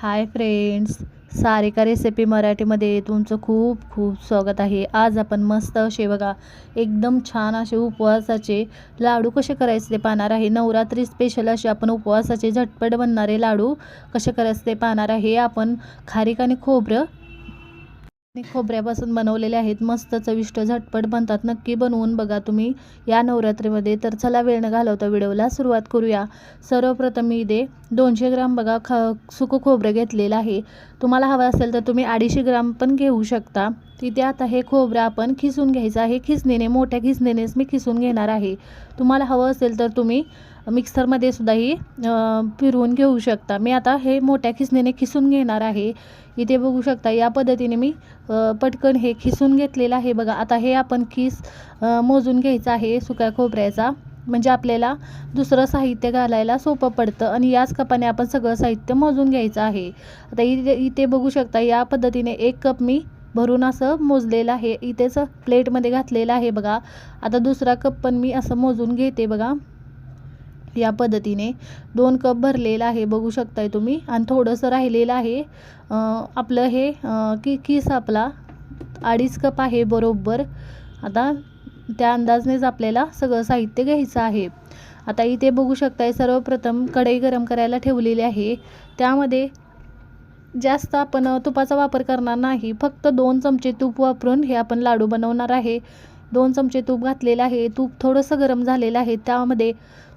Hi friends Sarika recipe मराठीमध्ये तुमचं खूप खूप स्वागत आहे. आज आपण मस्त असे बघा एकदम छान असे उपवासाचे लाडू कसे करायचे ते पाहणार आहे. नवरात्री स्पेशल असे आपण उपवासाचे झटपट बनणारे लाडू कसे करायचे ते पाहणार आहे. आपण खारीक आणि खोबरं खोबऱ्यापासून बनवलेले आहेत. मस्त चविष्ट झटपट बनतात. नक्की बनवून बघा तुम्ही. या नवरात्रीमध्ये तर चला वेळ न घालवता व्हिडिओला सुरुवात करूया. सर्वप्रथम मी इथे दोनशे ग्राम बघा ख सुकं खोबरं घेतलेलं आहे. तुम्हाला हवं असेल तर तुम्ही अडीचशे ग्राम पण घेऊ शकता. तिथे आता हे खोबरं आपण खिसून घ्यायचं आहे. खिसणीने मोठ्या खिसणीनेच मी खिसून घेणार आहे. तुम्हाला हवं असेल तर तुम्ही मिक्सरमध्ये सुद्धाही फिरवून घेऊ शकता. मी आता हे मोठ्या खिसणीने खिसून घेणार आहे. इथे बघू शकता या पद्धतीने मी पटकन हे खिसून घेतलेलं आहे. बघा आता हे आपण खिस मोजून घ्यायचं आहे सुक्या खोबऱ्याचा. म्हणजे आपल्याला दुसरं साहित्य घालायला सोपं पडतं आणि याच कपाने आपण सगळं साहित्य मोजून घ्यायचं आहे. आता इथे इथे बघू शकता या पद्धतीने एक कप मी भरून असं मोजलेलं आहे. इथेच प्लेटमध्ये घातलेलं आहे बघा. आता दुसरा कप पण मी असं मोजून घेते बघा. या पद्धतीने दोन कप भरलेला आहे बघू शकताय तुम्ही. आणि थोडंसं राहिलेलं आहे. आपलं हे की किस आपला? अडीच कप आहे बरोबर. आता त्या अंदाजनेच आपल्याला सगळं साहित्य घ्यायचं आहे. आता इथे बघू शकताय सर्वप्रथम कढई गरम करायला ठेवलेली आहे. त्यामध्ये जास्त आपण तुपाचा वापर करणार नाही. फक्त दोन चमचे तूप वापरून हे आपण लाडू बनवणार आहे. दोन चमचे तूप घातलेलं आहे. तूप थोडंसं गरम झालेलं आहे. त्यामध्ये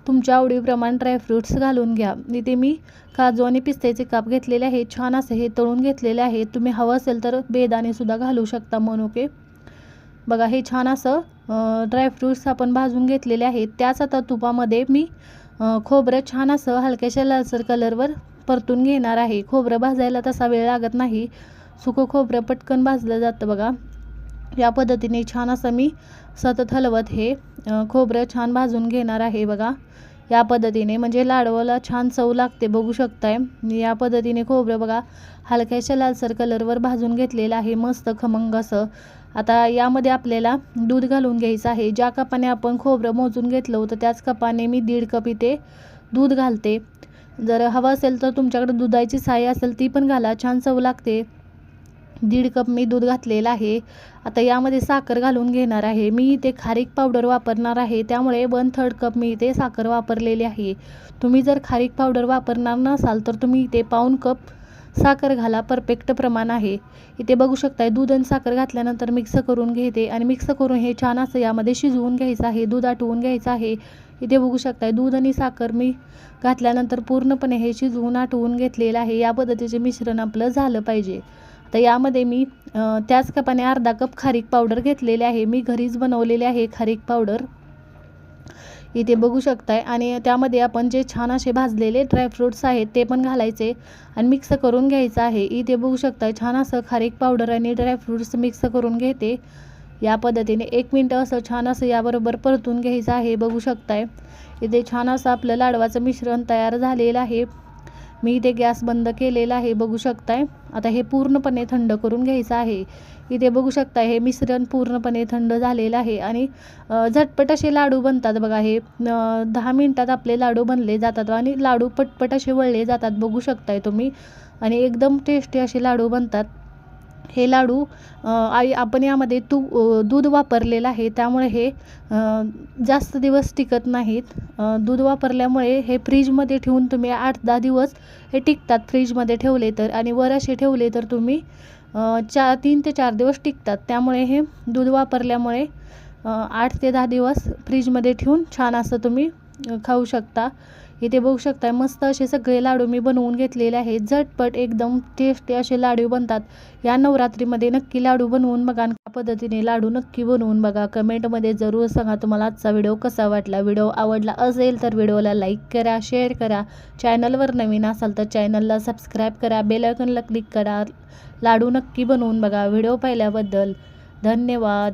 तुमच्या आवडीप्रमाणे ड्रायफ्रूट्स घालून घ्या. इथे मी काजू आणि पिस्त्याचे काप घेतलेले आहे. छान असे हे तळून घेतलेले आहे. तुम्ही हवं असेल तर बेदाणेसुद्धा घालू शकता मनुके बघा हे छान असं ड्रायफ्रूट्स आपण भाजून घेतलेले आहेत त्याच आता तुपामध्ये मी खोबरं छान असं हलक्याशा लालसर कलरवर परतून घेणार आहे. खोबरं भाजायला तसा वेळ लागत नाही. सुकं खोबरं पटकन भाजलं जातं बघा. या पद्धतीने छान असं मी सतत हलवत हे खोबरं छान भाजून घेणार आहे बघा. या पद्धतीने म्हणजे लाडवाला छान चव लागते बघू शकताय. या पद्धतीने खोबरं बघा हलक्याशा लालसर कलरवर भाजून घेतलेलं आहे. मस्त खमंग असं. आता यामध्ये आपल्याला दूध घालून घ्यायचं आहे. ज्या कपाने आपण खोबरं मोजून घेतलं होतं त्याच कपाने मी दीड कप इथे दूध घालते. जर हवं असेल तर तुमच्याकडे दुधाची साय असेल ती पण घाला छान चव लागते. दीड कप मी दूध घातलेलं आहे. आता यामध्ये साखर घालून घेणार आहे. मी इथे खारीक पावडर वापरणार आहे. त्यामुळे वन थर्ड कप मी इथे साखर वापरलेली आहे. तुम्ही जर खारीक पावडर वापरणार नसाल तर तुम्ही इथे पाऊन कप साखर घाला परफेक्ट प्रमाण आहे. इथे बघू शकताय दूध आणि साखर घातल्यानंतर मिक्स करून घेते आणि मिक्स करून हे छान असं यामध्ये शिजवून घ्यायचं आहे दूध आटवून घ्यायचं आहे. इथे बघू शकताय दूध आणि साखर मी घातल्यानंतर पूर्णपणे हे शिजवून आटवून घेतलेलं आहे. या पद्धतीचे मिश्रण आपलं झालं पाहिजे. तर यामध्ये मी त्याच कपाने अर्धा कप खारीक पावडर घेतलेले आहे. मी घरीच बनवलेले आहे खारीक पावडर. इथे बघू शकताय. आणि त्यामध्ये आपण जे छान असे भाजलेले ड्रायफ्रूट्स आहेत ते पण घालायचे आणि मिक्स करून घ्यायचं आहे. इथे बघू शकताय छान असं खारीक पावडर आणि ड्रायफ्रूट्स मिक्स करून घेते. या पद्धतीने एक मिनटं असं छान असं याबरोबर परतून घ्यायचं आहे. बघू शकताय. इथे छान असं आपलं लाडवाचं मिश्रण तयार झालेलं आहे. मी इथे गॅस बंद केलेला आहे बघू शकताय. आता हे पूर्णपणे थंड करून घ्यायचं आहे. इथे बघू शकता हे मिश्रण पूर्णपणे थंड झालेलं आहे आणि झटपट असे लाडू बनतात बघा. हे दहा मिनटात आपले लाडू बनले जातात आणि लाडू पटपट असे वळले जातात बघू शकताय तुम्ही. आणि एकदम टेस्टी असे लाडू बनतात. हे लाडू आई आपण यामध्ये तू दूध वापरलेलं आहे. त्यामुळे हे जास्त दिवस टिकत नाहीत. दूध वापरल्यामुळे हे फ्रीजमध्ये ठेवून तुम्ही आठ दहा दिवस हे टिकतात फ्रीजमध्ये ठेवले तर. आणि वर असे ठेवले तर तुम्ही चार तीन ते चार दिवस टिकतात. त्यामुळे हे दूध वापरल्यामुळे आठ ते दहा दिवस फ्रीजमध्ये ठेवून छान असं तुम्ही खाऊ शकता. इथे बघू शकता मस्त असे सगळे लाडू मी बनवून घेतलेले आहेत. झटपट एकदम टेस्टी असे लाडू बनतात. या नवरात्रीमध्ये नक्की लाडू बनवून बघा आणि पद्धतीने लाडू नक्की बनवून बघा. कमेंटमध्ये जरूर सांगा तुम्हाला आजचा व्हिडिओ कसा वाटला. व्हिडिओ आवडला असेल तर व्हिडिओला लाईक करा शेअर करा. चॅनलवर नवीन असाल तर चॅनलला सबस्क्राईब करा. बेलायकनला क्लिक करा. लाडू नक्की बनवून बघा. व्हिडिओ पाहिल्याबद्दल धन्यवाद.